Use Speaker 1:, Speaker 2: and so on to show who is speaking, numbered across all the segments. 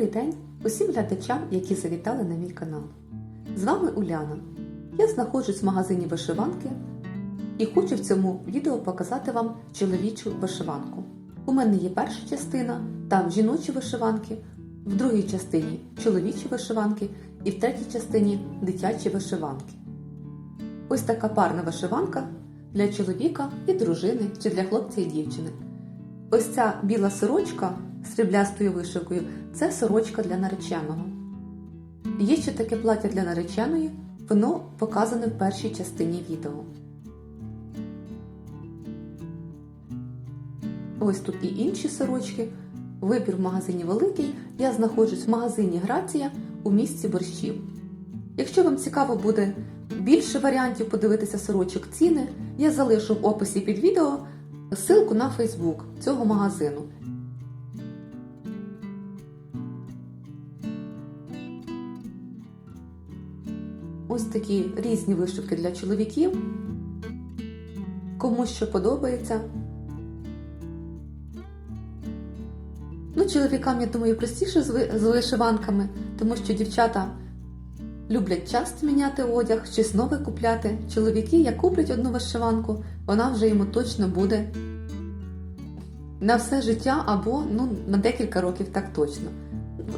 Speaker 1: Добрий день усім глядачам, які завітали на мій канал. З вами Уляна. Я знаходжусь в магазині вишиванки і хочу в цьому відео показати вам чоловічу вишиванку. У мене є перша частина, там жіночі вишиванки, в другій частині чоловічі вишиванки і в третій частині дитячі вишиванки. Ось така парна вишиванка для чоловіка і дружини чи для хлопця і дівчини. Ось ця біла сорочка сріблястою вишивкою це сорочка для нареченого. Є ще таке плаття для нареченої, воно показане в першій частині відео. Ось тут і інші сорочки. Вибір в магазині великий. Я знаходжусь в магазині Грація у місті борщів. Якщо вам цікаво буде більше варіантів подивитися сорочок ціни, я залишу в описі під відео ссылку на Фейсбук цього магазину. Ось такі різні вишивки для чоловіків. Кому що подобається. Ну, чоловікам, я думаю, простіше з вишиванками, тому що дівчата люблять часто міняти одяг, щось нове купляти. Чоловіки, як куплять одну вишиванку, вона вже йому точно буде на все життя або ну, на декілька років так точно.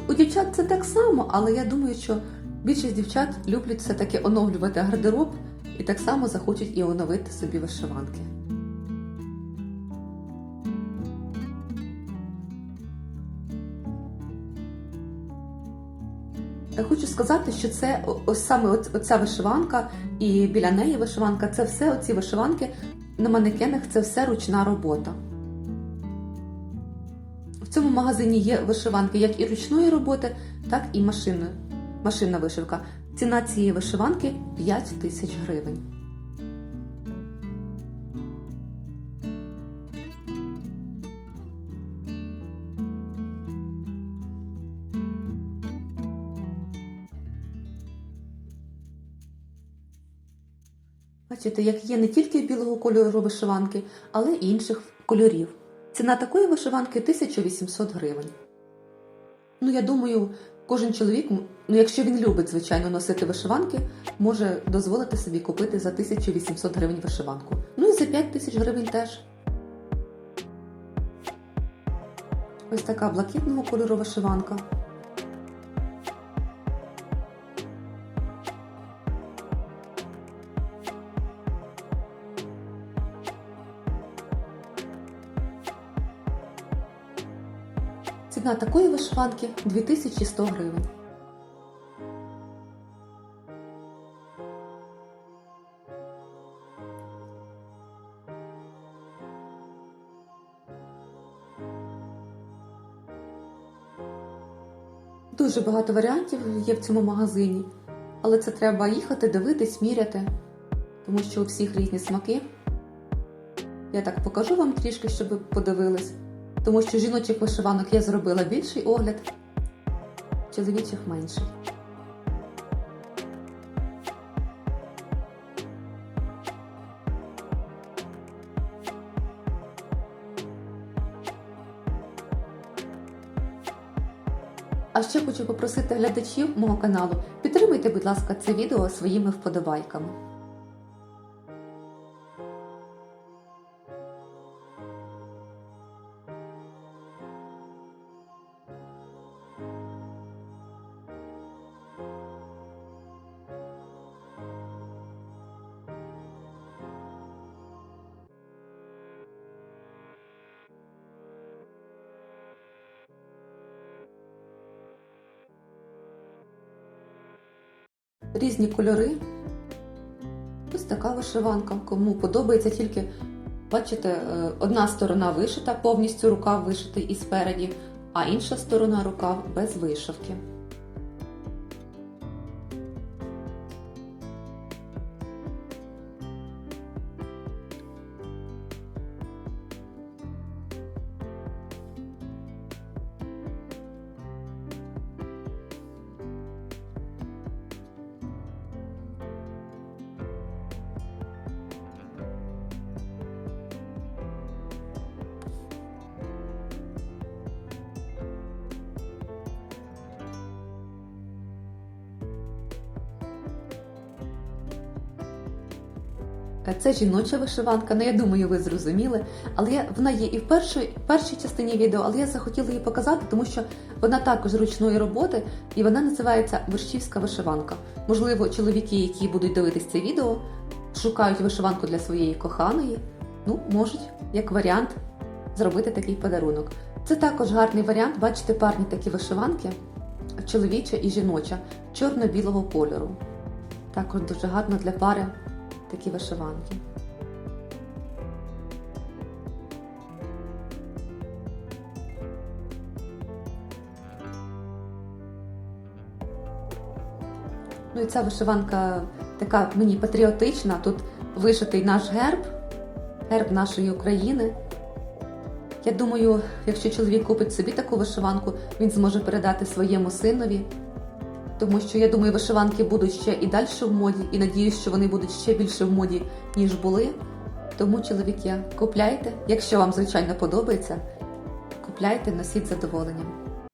Speaker 1: У дівчат це так само, але я думаю, що більшість дівчат люблять все-таки оновлювати гардероб і так само захочуть і оновити собі вишиванки. Я хочу сказати, що це ось саме оця вишиванка і біля неї вишиванка це все оці вишиванки на манекенах це все ручна робота. В цьому магазині є вишиванки як і ручної роботи, так і машинної. Машинна вишивка. Ціна цієї вишиванки 5 тисяч гривень. Бачите, як є не тільки білого кольору вишиванки, але й інших кольорів. Ціна такої вишиванки 1800 гривень. Ну, я думаю, кожен чоловік, ну якщо він любить, звичайно, носити вишиванки, може дозволити собі купити за 1800 гривень вишиванку. Ну і за 5000 гривень теж. Ось така блакитного кольору вишиванка. Ціна такої вишиванки 2100 гривень. Дуже багато варіантів є в цьому магазині, але це треба їхати, дивитись, міряти, тому що у всіх різні смаки. Я так покажу вам трішки, щоб ви подивились, тому що жіночих вишиванок я зробила більший огляд, чоловічих менший. А ще хочу попросити глядачів мого каналу, підтримуйте, будь ласка, це відео своїми вподобайками. Різні кольори. Ось така вишиванка. Кому подобається тільки, бачите, е, одна сторона вишита, повністю рукав вишитий і спереді, а інша сторона рукав без вишивки. Це жіноча вишиванка, ну я думаю, ви зрозуміли. Але я, вона є і в першій, першій частині відео, але я захотіла її показати, тому що вона також ручної роботи і вона називається Вершівська вишиванка. Можливо, чоловіки, які будуть дивитись це відео, шукають вишиванку для своєї коханої, ну, можуть, як варіант, зробити такий подарунок. Це також гарний варіант, бачите, парні такі вишиванки, чоловіча і жіноча, чорно-білого кольору. Також дуже гарно для пари такі вишиванки. Ну і ця вишиванка така мені патріотична. Тут вишитий наш герб, герб нашої України. Я думаю, якщо чоловік купить собі таку вишиванку, він зможе передати своєму синові. Тому що я думаю, вишиванки будуть ще і далі в моді, і надіюсь, що вони будуть ще більше в моді, ніж були. Тому, чоловіки, купляйте, якщо вам, звичайно, подобається, купляйте, носіть задоволенням.